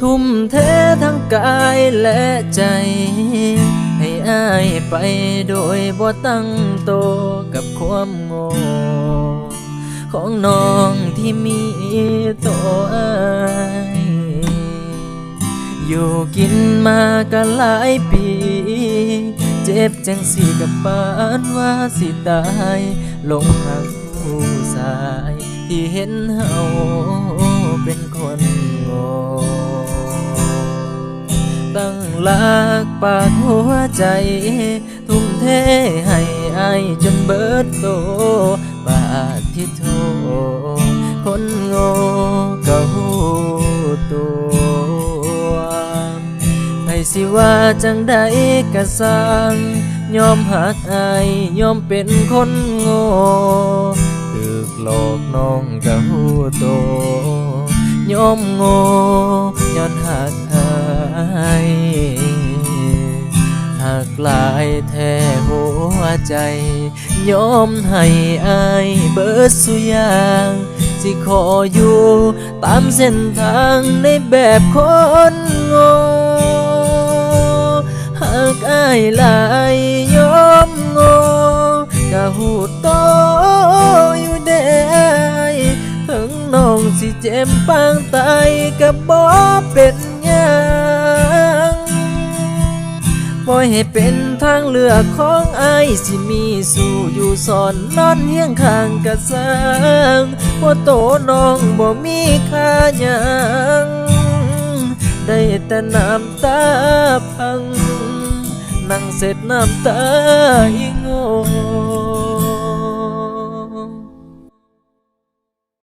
ทุ่มเททั้งกายและใจ ให้อายไปโดยบ่ตั้งโตกับความโง่ของน้องที่มีตัวอายอยู่กินมากันหลายปี เจ็บจังสีกับปานว่าสิตาย ลงหักผู้สายที่เห็นเฮา ตั้งหลักปากหัวใจ ทุ่มเทให้อายจนเบิดโตบาดที่โทคนโง่ก็หูตัวให้สิว่าจังใดกะสร้างยอมหักอายยอมเป็นคนโง่ถึกหลอกน้องก็หูโตยอมโง่ย้อนหัก กลายแท้หัวใจ ยอมให้อายเบิดสุยางสิขออยู่ตามเส้นทางในแบบคนโง่หากอายหลายยอมโง่กะหูโตอยู่ได้ถึงน้องสิเจ็บปางตายก็บ่เป็น อยให้เป็นทางเลือกของไอ้สิมีสู่อยู่สอนนอนเฮียงข้างกะสังบ่โตน้องบ่มีค่าหยังได้แต่น้ำตาพัง นั่งเสร็จน้ำตาอีโง่